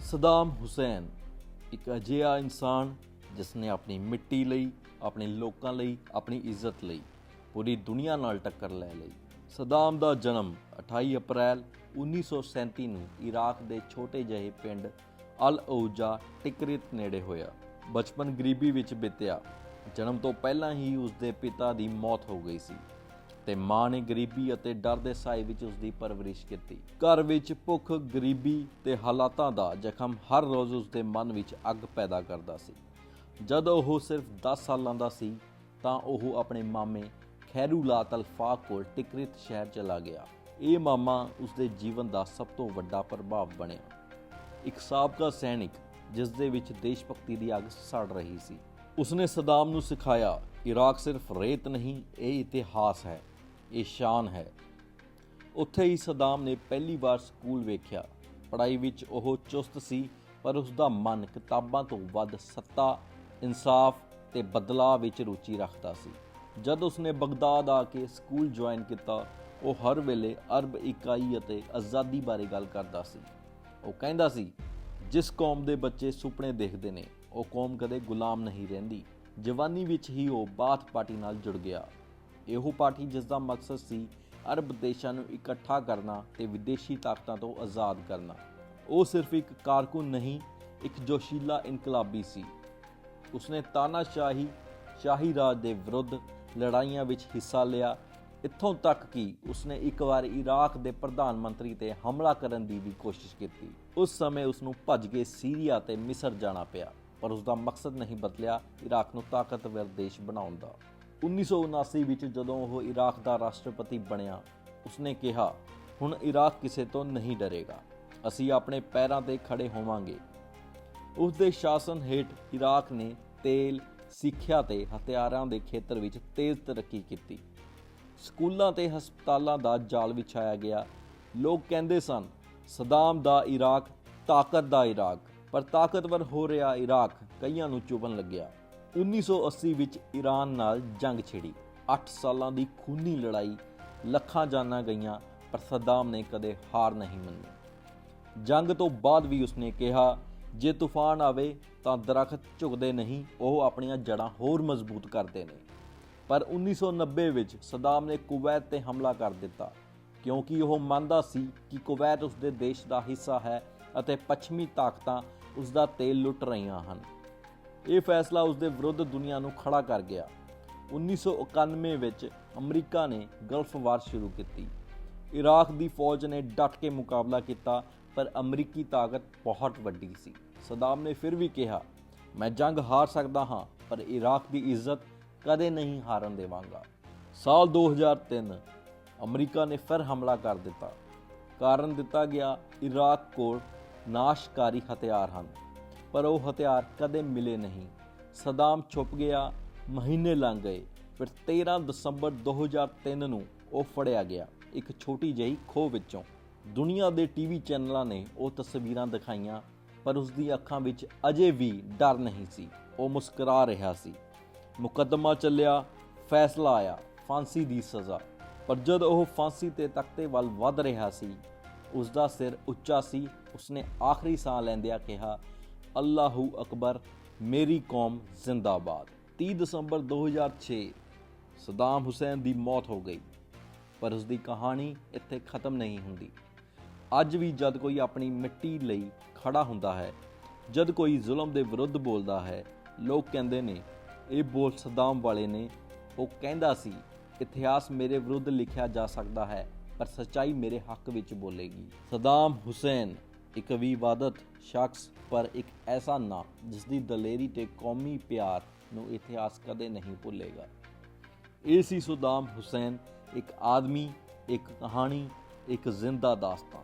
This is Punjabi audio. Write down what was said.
ਸਦਾਮ ਹੁਸੈਨ, ਇੱਕ ਅਜਿਹਾ ਇਨਸਾਨ ਜਿਸ ਨੇ ਆਪਣੀ ਮਿੱਟੀ ਲਈ, ਆਪਣੇ ਲੋਕਾਂ ਲਈ, ਆਪਣੀ ਇੱਜ਼ਤ ਲਈ, ਪੂਰੀ ਦੁਨੀਆ ਨਾਲ ਟੱਕਰ ਲੈ ਲਈ। ਸਦਾਮ ਦਾ ਜਨਮ 28 ਅਪ੍ਰੈਲ 1937 ਨੂੰ ਇਰਾਕ ਦੇ ਛੋਟੇ ਜਿਹੇ ਪਿੰਡ ਅਲ ਔਜਾ ਟਿਕਰਿਤ ਨੇੜੇ ਹੋਇਆ। ਬਚਪਨ ਗਰੀਬੀ ਵਿੱਚ ਬੀਤਿਆ। ਜਨਮ ਤੋਂ ਪਹਿਲਾਂ ਹੀ ਉਸ ਦੇ ਪਿਤਾ ਦੀ ਮੌਤ ਹੋ ਗਈ ਸੀ। ਤੇ ਮਾਂ ਨੇ ਗਰੀਬੀ ਅਤੇ ਡਰ ਦੇ ਸਾਏ ਵਿੱਚ ਉਸ ਦੀ ਪਰਵਰਿਸ਼ ਕੀਤੀ। ਘਰ ਵਿੱਚ ਭੁੱਖ, ਗਰੀਬੀ ਤੇ ਹਾਲਾਤਾਂ ਦਾ ਜ਼ਖਮ ਹਰ ਰੋਜ਼ ਉਸ ਦੇ ਮਨ ਵਿੱਚ ਅੱਗ ਪੈਦਾ ਕਰਦਾ ਸੀ। ਜਦ ਉਹ ਸਿਰਫ 10 ਸਾਲਾਂ ਦਾ ਸੀ, ਤਾਂ ਉਹ ਆਪਣੇ ਮਾਮੇ ਖੈਰੂਲਾ ਤਲਫਾ ਕੋਲ ਟਿਕਰਿਤ ਸ਼ਹਿਰ ਚਲਾ ਗਿਆ। ਇਹ ਮਾਮਾ ਉਸ ਦੇ ਜੀਵਨ ਦਾ ਸਭ ਤੋਂ ਵੱਡਾ ਪ੍ਰਭਾਵ ਬਣਿਆ। ਇੱਕ ਸਾਬਕਾ ਸੈਨਿਕ ਜਿਸ ਦੇ ਵਿੱਚ ਦੇਸ਼ ਭਗਤੀ ਦੀ ਅੱਗ ਸੜ ਰਹੀ ਸੀ। ਉਸਨੇ ਸਦਾਮ ਨੂੰ ਸਿਖਾਇਆ ਇਰਾਕ ਸਿਰਫ ਰੇਤ ਨਹੀਂ, ਇਹ ਇਤਿਹਾਸ ਹੈ, ਇਹ ਸ਼ਾਨ ਹੈ। ਉੱਥੇ ਹੀ ਸਦਾਮ ਨੇ ਪਹਿਲੀ ਵਾਰ ਸਕੂਲ ਵੇਖਿਆ। ਪੜ੍ਹਾਈ ਵਿੱਚ ਉਹ ਚੁਸਤ ਸੀ, ਪਰ ਉਸ ਦਾ ਮਨ ਕਿਤਾਬਾਂ ਤੋਂ ਵੱਧ ਸੱਤਾ, ਇਨਸਾਫ ਤੇ ਬਦਲਾਅ ਵਿੱਚ ਰੁਚੀ ਰੱਖਦਾ ਸੀ। ਜਦ ਉਸਨੇ ਬਗਦਾਦ ਆ ਕੇ ਸਕੂਲ ਜੁਆਇਨ ਕੀਤਾ, ਉਹ ਹਰ ਵੇਲੇ ਅਰਬ ਇਕਾਈ ਅਤੇ ਆਜ਼ਾਦੀ ਬਾਰੇ ਗੱਲ ਕਰਦਾ ਸੀ। ਉਹ ਕਹਿੰਦਾ ਸੀ, ਜਿਸ ਕੌਮ ਦੇ ਬੱਚੇ ਸੁਪਨੇ ਦੇਖਦੇ ਨੇ, ਉਹ ਕੌਮ ਕਦੇ ਗੁਲਾਮ ਨਹੀਂ ਰਹਿੰਦੀ। ਜਵਾਨੀ ਵਿੱਚ ਹੀ ਉਹ ਬਾਥ ਪਾਰਟੀ ਨਾਲ ਜੁੜ ਗਿਆ। ਇਹੋ ਪਾਰਟੀ ਜਿਸ ਦਾ ਮਕਸਦ ਸੀ ਅਰਬ ਦੇਸ਼ਾਂ ਨੂੰ ਇਕੱਠਾ ਕਰਨਾ ਤੇ ਵਿਦੇਸ਼ੀ ਤਾਕਤਾਂ ਤੋਂ ਆਜ਼ਾਦ ਕਰਨਾ। ਉਹ ਸਿਰਫ ਇੱਕ ਕਾਰਕੁਨ ਨਹੀਂ, ਇੱਕ ਜੋਸ਼ੀਲਾ ਇਨਕਲਾਬੀ ਸੀ। ਉਸਨੇ ਤਾਨਾਸ਼ਾਹੀ, ਸ਼ਾਹੀ ਰਾਜ ਦੇ ਵਿਰੁੱਧ ਲੜਾਈਆਂ ਵਿੱਚ ਹਿੱਸਾ ਲਿਆ। ਇੱਥੋਂ ਤੱਕ ਕਿ ਉਸਨੇ ਇੱਕ ਵਾਰ ਇਰਾਕ ਦੇ ਪ੍ਰਧਾਨ ਮੰਤਰੀ ਤੇ ਹਮਲਾ ਕਰਨ ਦੀ ਵੀ ਕੋਸ਼ਿਸ਼ ਕੀਤੀ। ਉਸ ਸਮੇਂ ਉਸ ਨੂੰ ਭੱਜ ਕੇ ਸੀਰੀਆ ਤੇ ਮਿਸਰ ਜਾਣਾ ਪਿਆ। ਪਰ ਉਸ ਦਾ ਮਕਸਦ ਨਹੀਂ ਬਦਲਿਆ ਇਰਾਕ ਨੂੰ ਤਾਕਤਵਰ ਦੇਸ਼ ਬਣਾਉਣ ਦਾ। 1979 ਵਿੱਚ ਜਦੋਂ ਉਹ ਇਰਾਕ ਦਾ ਰਾਸ਼ਟਰਪਤੀ ਬਣਿਆ, ਉਸਨੇ ਕਿਹਾ, ਹੁਣ ਇਰਾਕ ਕਿਸੇ ਤੋਂ ਨਹੀਂ ਡਰੇਗਾ। ਅਸੀਂ ਆਪਣੇ ਪੈਰਾਂ ਤੇ ਖੜੇ ਹੋਵਾਂਗੇ। ਉਸ ਦੇ ਸ਼ਾਸਨ ਹੇਠ ਇਰਾਕ ਨੇ ਤੇਲ, ਸਿੱਖਿਆ ਤੇ ਹਥਿਆਰਾਂ ਦੇ ਖੇਤਰ ਵਿੱਚ ਤੇਜ਼ ਤਰੱਕੀ ਕੀਤੀ। ਸਕੂਲਾਂ ਤੇ ਹਸਪਤਾਲਾਂ ਦਾ ਜਾਲ ਵਿਛਾਇਆ ਗਿਆ। ਲੋਕ ਕਹਿੰਦੇ ਸਨ, ਸਦਾਮ ਦਾ ਇਰਾਕ, ਤਾਕਤ ਦਾ ਇਰਾਕ। ਪਰ ਤਾਕਤਵਰ ਹੋ ਰਿਹਾ ਇਰਾਕ ਕਈਆਂ ਨੂੰ ਚੁਭਣ ਲੱਗਿਆ। 1980 ਵਿੱਚ ਈਰਾਨ ਨਾਲ ਜੰਗ ਛਿੜੀ। 8 ਸਾਲਾਂ ਦੀ ਖੂਨੀ ਲੜਾਈ ਲੱਖਾਂ ਜਾਨਾਂ ਗਈਆਂ, ਪਰ ਸਦਾਮ ਨੇ ਕਦੇ ਹਾਰ ਨਹੀਂ ਮੰਨੀ। ਜੰਗ ਤੋਂ ਬਾਅਦ ਵੀ ਉਸਨੇ ਕਿਹਾ, ਜੇ ਤੂਫਾਨ ਆਵੇ ਤਾਂ ਦਰਖਤ ਝੁਕਦੇ ਨਹੀਂ, ਉਹ ਆਪਣੀਆਂ ਜੜਾਂ ਹੋਰ ਮਜ਼ਬੂਤ ਕਰਦੇ ਨੇ। ਪਰ 1990 ਵਿੱਚ ਸਦਾਮ ਨੇ ਕੁਵੈਤ ਤੇ ਹਮਲਾ ਕਰ ਦਿੱਤਾ, ਕਿਉਂਕਿ ਉਹ ਮੰਨਦਾ ਸੀ ਕਿ ਕੁਵੈਤ ਉਸਦੇ ਦੇਸ਼ ਦਾ ਹਿੱਸਾ ਹੈ ਅਤੇ ਪੱਛਮੀ ਤਾਕਤਾਂ ਉਸ ਦਾ ਤੇਲ ਲੁੱਟ ਰਹੀਆਂ ਹਨ। ਇਹ ਫੈਸਲਾ ਉਸ ਦੇ ਵਿਰੁੱਧ ਦੁਨੀਆ ਨੂੰ ਖੜਾ ਕਰ ਗਿਆ। 1991 ਵਿੱਚ ਅਮਰੀਕਾ ਨੇ ਗਲਫ ਵਾਰ ਸ਼ੁਰੂ ਕੀਤੀ। ਇਰਾਕ ਦੀ ਫੌਜ ਨੇ ਡਟ ਕੇ ਮੁਕਾਬਲਾ ਕੀਤਾ, ਪਰ ਅਮਰੀਕੀ ਤਾਕਤ ਬਹੁਤ ਵੱਡੀ ਸੀ। ਸਦਾਮ ਨੇ ਫਿਰ ਵੀ ਕਿਹਾ, ਮੈਂ ਜੰਗ ਹਾਰ ਸਕਦਾ ਹਾਂ, ਪਰ ਇਰਾਕ ਦੀ ਇੱਜ਼ਤ ਕਦੇ ਨਹੀਂ ਹਾਰਨ ਦੇਵਾਂਗਾ। ਸਾਲ 2003 ਅਮਰੀਕਾ ਨੇ ਫਿਰ ਹਮਲਾ ਕਰ ਦਿੱਤਾ। ਕਾਰਨ ਦਿੱਤਾ ਗਿਆ ਇਰਾਕ ਕੋਲ ਨਾਸ਼ਕਾਰੀ ਹਥਿਆਰ ਹਨ, ਪਰ ਉਹ ਹਥਿਆਰ ਕਦੇ ਮਿਲੇ ਨਹੀਂ। ਸਦਾਮ ਛੁਪ ਗਿਆ, ਮਹੀਨੇ ਲੰਘ ਗਏ, ਫਿਰ 13 ਦਸੰਬਰ 2003 ਨੂੰ ਉਹ ਫੜਿਆ ਗਿਆ, ਇੱਕ ਛੋਟੀ ਜਿਹੀ ਖੋਹ ਵਿੱਚੋਂ। ਦੁਨੀਆ ਦੇ ਟੀਵੀ ਚੈਨਲਾਂ ਨੇ ਉਹ ਤਸਵੀਰਾਂ ਦਿਖਾਈਆਂ, ਪਰ ਉਸ ਦੀ ਅੱਖਾਂ ਵਿੱਚ ਅਜੇ ਵੀ ਡਰ ਨਹੀਂ ਸੀ। ਉਹ ਮੁਸਕਰਾ ਰਿਹਾ ਸੀ। ਮੁਕੱਦਮਾ ਚੱਲਿਆ, ਫੈਸਲਾ ਆਇਆ, ਫਾਂਸੀ ਦੀ ਸਜ਼ਾ। ਪਰ ਜਦ ਉਹ ਫਾਂਸੀ ਤੇ ਤਖਤੇ ਵੱਲ ਵੱਧ ਰਿਹਾ ਸੀ ਉਸ ਦਾ ਸਿਰ ਉੱਚਾ ਸੀ। ਉਸਨੇ ਆਖਰੀ ਸਾਹ ਲੈਂਦਿਆਂ ਕਿਹਾ, ਅੱਲਾਹੂ ਅਕਬਰ, ਮੇਰੀ ਕੌਮ ਜ਼ਿੰਦਾਬਾਦ। 30 ਦਸੰਬਰ 2006 ਸਦਾਮ ਹੁਸੈਨ ਦੀ ਮੌਤ ਹੋ ਗਈ। ਪਰ ਉਸ ਦੀ ਕਹਾਣੀ ਇੱਥੇ ਖਤਮ ਨਹੀਂ ਹੁੰਦੀ। ਅੱਜ ਵੀ ਜਦ ਕੋਈ ਆਪਣੀ ਮਿੱਟੀ ਲਈ ਖੜਾ ਹੁੰਦਾ ਹੈ, ਜਦ ਕੋਈ ਜ਼ੁਲਮ ਦੇ ਵਿਰੁੱਧ ਬੋਲਦਾ ਹੈ, ਲੋਕ ਕਹਿੰਦੇ ਨੇ, ਇਹ ਬੋਲ ਸਦਾਮ ਵਾਲੇ ਨੇ। ਉਹ ਕਹਿੰਦਾ ਸੀ, ਇਤਿਹਾਸ ਮੇਰੇ ਵਿਰੁੱਧ ਲਿਖਿਆ ਜਾ ਸਕਦਾ ਹੈ। ਪਰ ਸੱਚਾਈ ਮੇਰੇ ਹੱਕ ਵਿੱਚ ਬੋਲੇਗੀ। ਸਦਾਮ ਹੁਸੈਨ, ਇੱਕ ਵਿਵਾਦਤ ਸ਼ਖਸ, ਪਰ ਇੱਕ ਐਸਾ ਨਾਂ ਜਿਸ ਦੀ ਦਲੇਰੀ ਤੇ ਕੌਮੀ ਪਿਆਰ ਨੂੰ ਇਤਿਹਾਸ ਕਦੇ ਨਹੀਂ ਭੁੱਲੇਗਾ। ਇਹ ਸੀ ਸਦਾਮ ਹੁਸੈਨ, ਇੱਕ ਆਦਮੀ, ਇੱਕ ਕਹਾਣੀ, ਇੱਕ ਜ਼ਿੰਦਾ ਦਾਸਤਾਨ।